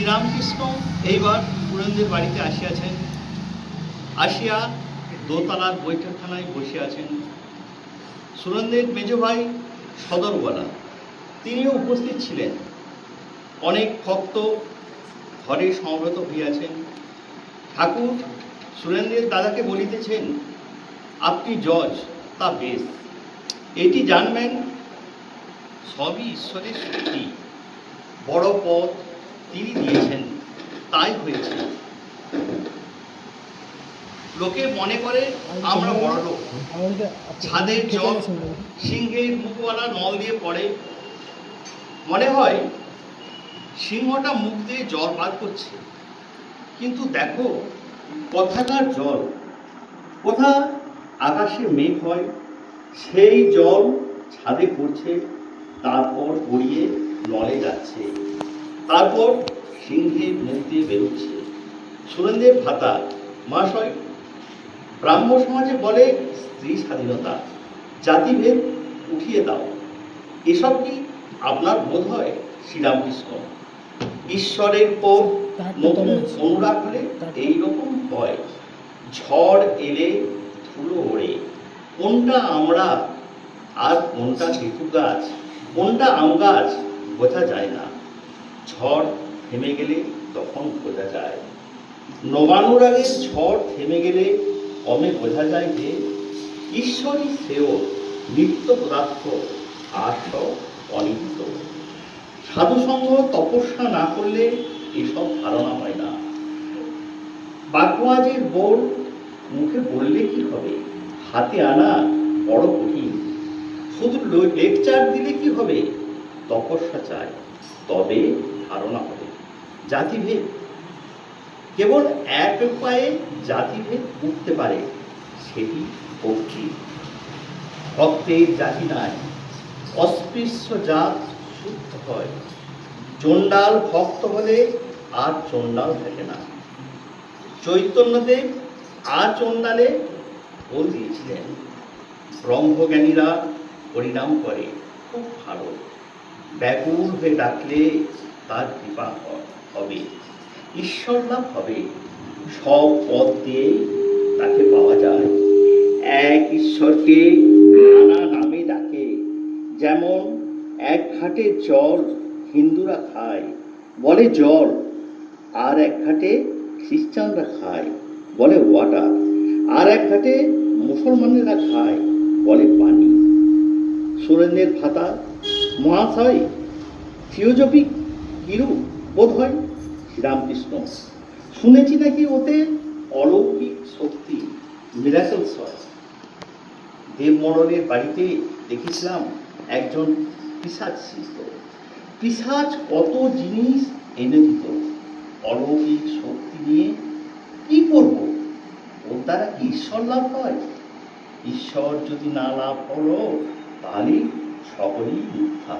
শ্রীরামকৃষ্ণ এইবার পুরনদের বাড়িতে আসিয়াছেন। আসিয়া দোতলার বৈঠকখানায় বসে আছেন সুরেন্দ্রের মেজ ভাই সদরওয়ালা, তিনিও উপস্থিত ছিলেন। অনেক ভক্ত ঘরে সমবেত হইয়াছেন। ঠাকুর সুরেন্দ্রের দাদাকে বলিতেছেন, আপনি জজ, তা বেশ। এটি জানবেন, সবই ঈশ্বরের শক্তি বড় পথ তিনি দিয়েছেন, তাই হয়েছে। লোকে মনে করে, আমরা বড় লোক। ছাদের জল, সিংহের মুখওয়ালা নল দিয়ে পড়ে। মনে হয়, সিংহটা মুখ দিয়ে জল বার করছে। কিন্তু দেখো, কথাকার জল? কোথা? আকাশে মেঘ হয়, সেই জল ছাদে পড়ছে, তারপর গড়িয়ে নলে যাচ্ছে। তারপর সিংহের মুখ দিয়ে বেরোচ্ছে। সুরেন্দ্রের ভাতা মহাশয় ব্রাহ্ম সমাজে বলে স্ত্রী স্বাধীনতা জাতিভেদ উঠিয়ে দাও। এসব কি আপনার বোধ হয় শ্রীরামকৃষ্ণ? ঈশ্বরের পর নতুন অনুরাগ হলে এইরকম হয়। ঝড় এলে ধুলো ওড়ে। কোনটা আমরা আর কোনটা লেবু গাছ? কোনটা আম গাছ? বোঝা যায় না। ঝড় থেমে গেলে তখন বোঝা যায়। নবানুরাগের ঝড় থেমে গেলে কমে বোঝা যায় যে ঈশ্বরই শ্রেয়, নিত্য পদার্থ, আর অনিত্য। সাধুসঙ্গ তপস্যা না করলে এসব ধারণা হয় না। বাকুয়াজের বোর্ড মুখে বললে কি হবে? হাতে আনা বড় কঠিন। শুধু লেকচার দিলে কি হবে? তপস্যা চাই। তবে ধারণা হবে। জাতিভেদ। কেবল এক উপায়ে জাতিভেদ উঠতে পারে, সেটি ভক্তি ভক্তের জাতি নাই, অস্পৃশ্য জাত শুদ্ধ হয়। চণ্ডাল ভক্ত হলে আর চণ্ডাল থাকে না। চৈতন্যদেব আর চণ্ডালে বল দিয়েছিলেন। ব্রহ্মজ্ঞানীরা পরিণাম করে, খুব ভালো। ব্যাকুল হয়ে ডাকলে তার কৃপা হবে। ঈশ্বর লাভ হবে। সব পথ দিয়েই তাকে পাওয়া যায়। এক ঈশ্বরকে নানা নামে ডাকে। যেমন এক ঘাটে জল হিন্দুরা খায়, বলে জল, আর এক ঘাটে খ্রিস্টানরা খায়, বলে ওয়াটার, আর এক ঘাটে মুসলমানেরা খায়, বলে পানি। সুরেন্দ্রের ভাতা মহাশয়, থিওজফিক কিরু বোধ হয় শ্রীরামকৃষ্ণ শুনেছি নাকি ওতে অলৌকিক শক্তি মিরাকলস হয় দেবমরণের বাড়িতে দেখেছিলাম একজন পিসাজ শিল্প। পিসাজ কত জিনিস এনে দিত? অলৌকিক শক্তি নিয়ে কি করব? ওর দ্বারা কি ঈশ্বর লাভ হয়? ঈশ্বর যদি না লাভ হলো তাহলে সকলেই মিথ্যা।